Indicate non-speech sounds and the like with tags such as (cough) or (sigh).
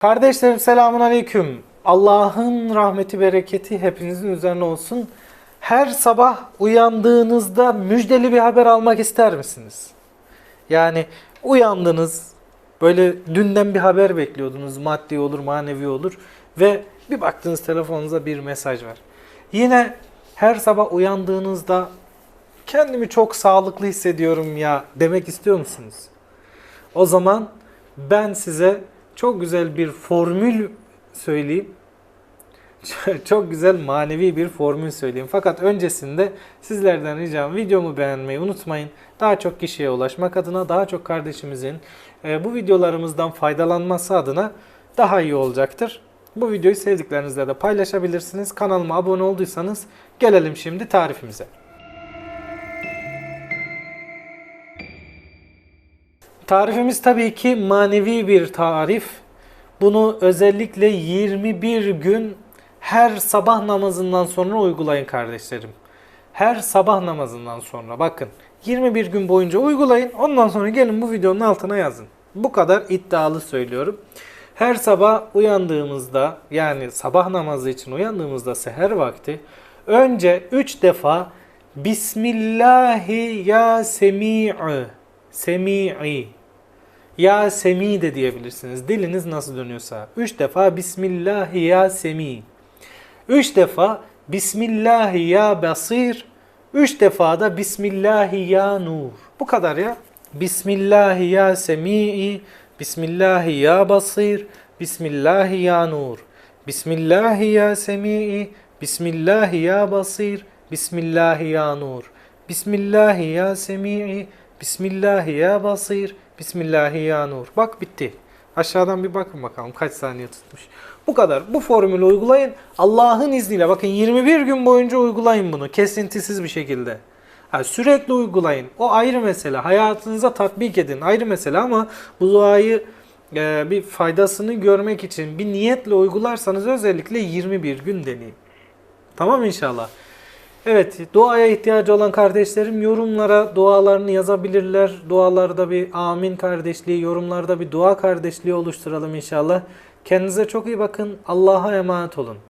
Kardeşlerim selamun aleyküm. Allah'ın rahmeti bereketi hepinizin üzerine olsun. Her sabah uyandığınızda müjdeli bir haber almak ister misiniz? Yani uyandınız, böyle dünden bir haber bekliyordunuz, maddi olur, manevi olur ve bir baktınız telefonunuza bir mesaj var. Yine her sabah uyandığınızda kendimi çok sağlıklı hissediyorum ya demek istiyor musunuz? O zaman ben size çok güzel bir formül söyleyeyim. (laughs) Çok güzel manevi bir formül söyleyeyim. Fakat öncesinde sizlerden ricam videomu beğenmeyi unutmayın. Daha çok kişiye ulaşmak adına, daha çok kardeşimizin e, bu videolarımızdan faydalanması adına daha iyi olacaktır. Bu videoyu sevdiklerinizle de paylaşabilirsiniz. Kanalıma abone olduysanız gelelim şimdi tarifimize. Tarifimiz tabii ki manevi bir tarif. Bunu özellikle 21 gün her sabah namazından sonra uygulayın kardeşlerim. Her sabah namazından sonra bakın 21 gün boyunca uygulayın. Ondan sonra gelin bu videonun altına yazın. Bu kadar iddialı söylüyorum. Her sabah uyandığımızda yani sabah namazı için uyandığımızda seher vakti önce 3 defa Bismillahi ya semi'i semi'i ya semi de diyebilirsiniz. Diliniz nasıl dönüyorsa. Üç defa Bismillahi ya semi. Üç defa Bismillahi ya basir. Üç defa da Bismillahi ya nur. Bu kadar ya. Bismillahi ya semi'i. Bismillahi ya basir. Bismillahi ya nur. Bismillahi ya semi'i. Bismillahi ya basir. Bismillahi ya nur. Bismillahi ya semi'i. Bismillahi ya basir. Bismillahi ya nur. Bak bitti. Aşağıdan bir bakın bakalım kaç saniye tutmuş. Bu kadar. Bu formülü uygulayın. Allah'ın izniyle bakın 21 gün boyunca uygulayın bunu kesintisiz bir şekilde. Ha, sürekli uygulayın. O ayrı mesele. Hayatınıza tatbik edin. Ayrı mesele ama bu duayı e, bir faydasını görmek için bir niyetle uygularsanız özellikle 21 gün deneyin. Tamam inşallah. Evet, duaya ihtiyacı olan kardeşlerim yorumlara dualarını yazabilirler. Dualarda bir amin kardeşliği, yorumlarda bir dua kardeşliği oluşturalım inşallah. Kendinize çok iyi bakın. Allah'a emanet olun.